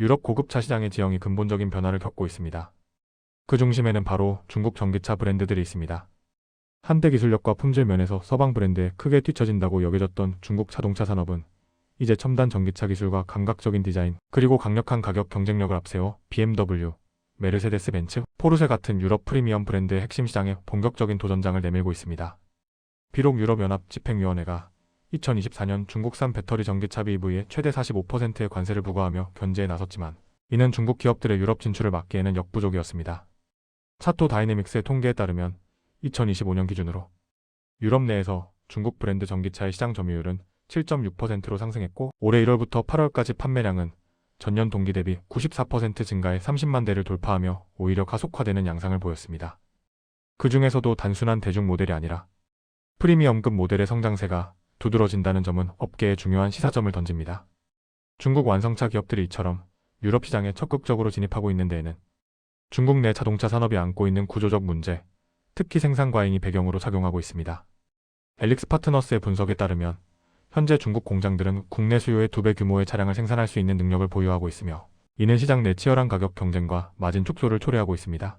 유럽 고급차 시장의 지형이 근본적인 변화를 겪고 있습니다. 그 중심에는 바로 중국 전기차 브랜드들이 있습니다. 한때 기술력과 품질 면에서 서방 브랜드에 크게 뒤처진다고 여겨졌던 중국 자동차 산업은 이제 첨단 전기차 기술과 감각적인 디자인, 그리고 강력한 가격 경쟁력을 앞세워 BMW, 메르세데스 벤츠, 포르쉐 같은 유럽 프리미엄 브랜드의 핵심 시장에 본격적인 도전장을 내밀고 있습니다. 비록 유럽연합 집행위원회가 2024년 중국산 배터리 전기차 BEV에 최대 45%의 관세를 부과하며 견제에 나섰지만 이는 중국 기업들의 유럽 진출을 막기에는 역부족이었습니다. 차토 다이내믹스의 통계에 따르면 2025년 기준으로 유럽 내에서 중국 브랜드 전기차의 시장 점유율은 7.6%로 상승했고 올해 1월부터 8월까지 판매량은 전년 동기 대비 94% 증가해 30만 대를 돌파하며 오히려 가속화되는 양상을 보였습니다. 그 중에서도 단순한 대중 모델이 아니라 프리미엄급 모델의 성장세가 두드러진다는 점은 업계에 중요한 시사점을 던집니다. 중국 완성차 기업들이 이처럼 유럽 시장에 적극적으로 진입하고 있는 데에는 중국 내 자동차 산업이 안고 있는 구조적 문제, 특히 생산 과잉이 배경으로 작용하고 있습니다. 엘릭스 파트너스의 분석에 따르면 현재 중국 공장들은 국내 수요의 두 배 규모의 차량을 생산할 수 있는 능력을 보유하고 있으며 이는 시장 내 치열한 가격 경쟁과 마진 축소를 초래하고 있습니다.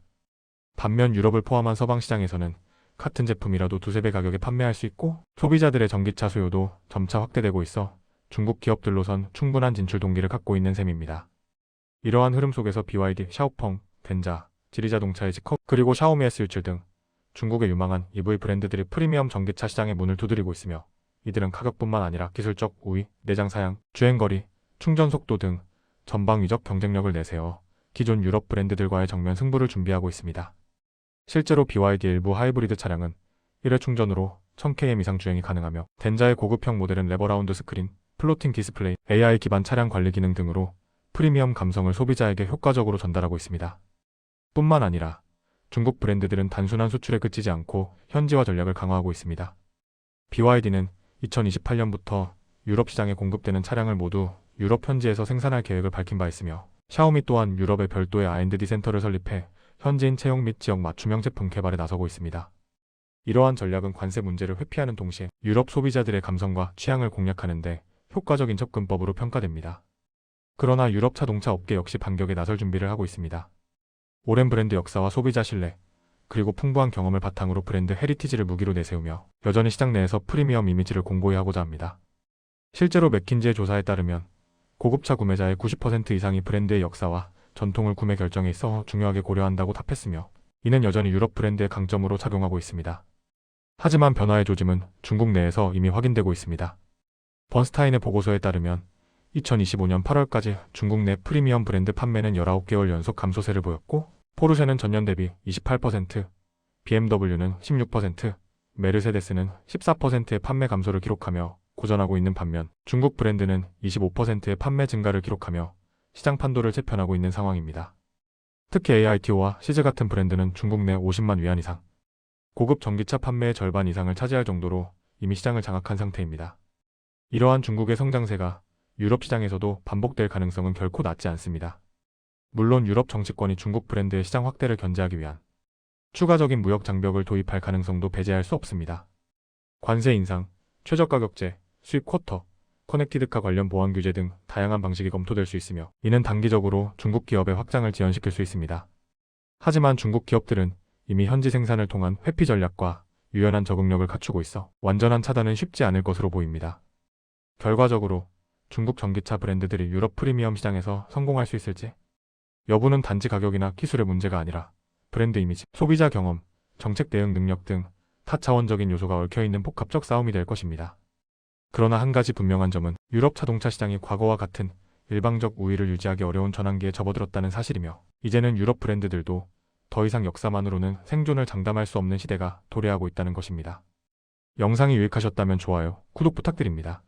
반면 유럽을 포함한 서방 시장에서는 같은 제품이라도 두세 배 가격에 판매할 수 있고 소비자들의 전기차 수요도 점차 확대되고 있어 중국 기업들로선 충분한 진출 동기를 갖고 있는 셈입니다. 이러한 흐름 속에서 BYD, 샤오펑, 덴자, 지리자동차의 지커 그리고 샤오미 S17 등 중국의 유망한 EV 브랜드들이 프리미엄 전기차 시장에 문을 두드리고 있으며 이들은 가격뿐만 아니라 기술적 우위, 내장 사양, 주행거리, 충전 속도 등 전방위적 경쟁력을 내세워 기존 유럽 브랜드들과의 정면 승부를 준비하고 있습니다. 실제로 BYD 일부 하이브리드 차량은 1회 충전으로 1000km 이상 주행이 가능하며 덴자의 고급형 모델은 레버라운드 스크린, 플로팅 디스플레이, AI 기반 차량 관리 기능 등으로 프리미엄 감성을 소비자에게 효과적으로 전달하고 있습니다. 뿐만 아니라 중국 브랜드들은 단순한 수출에 그치지 않고 현지화 전략을 강화하고 있습니다. BYD는 2028년부터 유럽 시장에 공급되는 차량을 모두 유럽 현지에서 생산할 계획을 밝힌 바 있으며 샤오미 또한 유럽에 별도의 R&D 센터를 설립해 현지인 채용 및 지역 맞춤형 제품 개발에 나서고 있습니다. 이러한 전략은 관세 문제를 회피하는 동시에 유럽 소비자들의 감성과 취향을 공략하는데 효과적인 접근법으로 평가됩니다. 그러나 유럽 자동차 업계 역시 반격에 나설 준비를 하고 있습니다. 오랜 브랜드 역사와 소비자 신뢰, 그리고 풍부한 경험을 바탕으로 브랜드 헤리티지를 무기로 내세우며 여전히 시장 내에서 프리미엄 이미지를 공고히 하고자 합니다. 실제로 맥킨지의 조사에 따르면 고급차 구매자의 90% 이상이 브랜드의 역사와 전통을 구매 결정에 있어 중요하게 고려한다고 답했으며 이는 여전히 유럽 브랜드의 강점으로 작용하고 있습니다. 하지만 변화의 조짐은 중국 내에서 이미 확인되고 있습니다. 번스타인의 보고서에 따르면 2025년 8월까지 중국 내 프리미엄 브랜드 판매는 19개월 연속 감소세를 보였고 포르쉐는 전년 대비 28%, BMW는 16%, 메르세데스는 14%의 판매 감소를 기록하며 고전하고 있는 반면 중국 브랜드는 25%의 판매 증가를 기록하며 시장 판도를 재편하고 있는 상황입니다. 특히 AITO와 시즈 같은 브랜드는 중국 내 50만 위안 이상, 고급 전기차 판매의 절반 이상을 차지할 정도로 이미 시장을 장악한 상태입니다. 이러한 중국의 성장세가 유럽 시장에서도 반복될 가능성은 결코 낮지 않습니다. 물론 유럽 정치권이 중국 브랜드의 시장 확대를 견제하기 위한 추가적인 무역 장벽을 도입할 가능성도 배제할 수 없습니다. 관세 인상, 최저가격제, 수입 쿼터, 커넥티드카 관련 보안 규제 등 다양한 방식이 검토될 수 있으며 이는 단기적으로 중국 기업의 확장을 지연시킬 수 있습니다. 하지만 중국 기업들은 이미 현지 생산을 통한 회피 전략과 유연한 적응력을 갖추고 있어 완전한 차단은 쉽지 않을 것으로 보입니다. 결과적으로 중국 전기차 브랜드들이 유럽 프리미엄 시장에서 성공할 수 있을지 여부는 단지 가격이나 기술의 문제가 아니라 브랜드 이미지, 소비자 경험, 정책 대응 능력 등 타차원적인 요소가 얽혀있는 복합적 싸움이 될 것입니다. 그러나 한 가지 분명한 점은 유럽 자동차 시장이 과거와 같은 일방적 우위를 유지하기 어려운 전환기에 접어들었다는 사실이며 이제는 유럽 브랜드들도 더 이상 역사만으로는 생존을 장담할 수 없는 시대가 도래하고 있다는 것입니다. 영상이 유익하셨다면 좋아요, 구독 부탁드립니다.